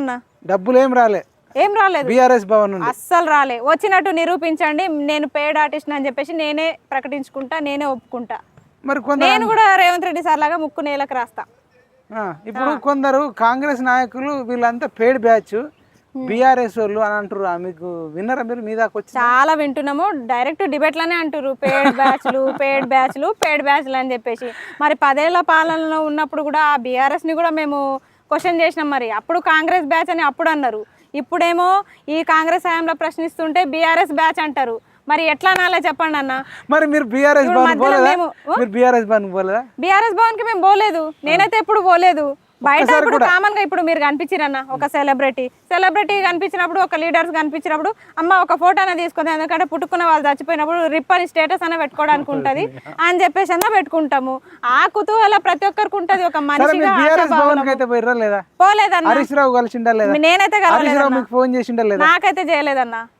అన్న? డబ్బులు ఏం రాలే. ఏం రాలేదు. బీఆర్ఎస్ భవన్ అస్సలు రాలే. వచ్చినట్టు నిరూపించండి. నేను పేడ్ ఆర్టిస్ట్ అని చెప్పేసి నేనే ప్రకటించుకుంటా నేనే ఒప్పుకుంటా. మరి నేను కూడా రేవంత్ రెడ్డి సార్ లాగా ముక్కు నేలకు రాస్తా. ఇప్పుడు కొందరు కాంగ్రెస్ నాయకులు వీళ్ళంతా పేడ్ బ్యాచ్ బీఆర్ఎస్ వాళ్ళు అని అంటారు మీకు విన్నారా మీరు? మీ దాకా వచ్చి చాలా వింటున్నాము. డైరెక్ట్ డిబేట్లోనే అంటారు పేడ్ బ్యాచ్లు పేడ్ బ్యాచ్లు పేడ్ బ్యాచ్లు అని చెప్పేసి. మరి పదేళ్ళ పాలనలో ఉన్నప్పుడు కూడా ఆ బీఆర్ఎస్ని కూడా మేము క్వశ్చన్ చేసినాం మరి. అప్పుడు కాంగ్రెస్ బ్యాచ్ అని అప్పుడు అన్నారు. ఇప్పుడేమో ఈ కాంగ్రెస్ హయాంలో ప్రశ్నిస్తుంటే బీఆర్ఎస్ బ్యాచ్ అంటారు. మరి ఎట్లా అనాలో చెప్పండి అన్న? మరి మీరు బీఆర్ఎస్ భవన్ పోలేదా? బీఆర్ఎస్ భవన్ పోలేదా? బీఆర్ఎస్ భవన్కి మేము పోలేదు. నేనైతే ఎప్పుడు పోలేదు. బయట ఇప్పుడు కామన్గా ఇప్పుడు మీరు కనిపించిరన్న ఒక సెలబ్రిటీ. సెలబ్రిటీ కనిపించినప్పుడు ఒక లీడర్స్ కనిపించినప్పుడు అమ్మ ఒక ఫోటో అనేది తీసుకుంది ఎందుకంటే పుట్టుకున్న వాళ్ళు చచ్చిపోయినప్పుడు రిప్పని స్టేటస్ అన్న పెట్టుకోవడానికి ఉంటది అని చెప్పేసి అన్న పెట్టుకుంటాము. ఆ కుతూహల ప్రతి ఒక్కరికి ఉంటది. ఒక మనిషిగా పోలేదన్న. నేనైతే హరీష్ రావు కలవలేదన్న మీకు ఫోన్ చేసిండా లేదా? నాకైతే చేయలేదన్న.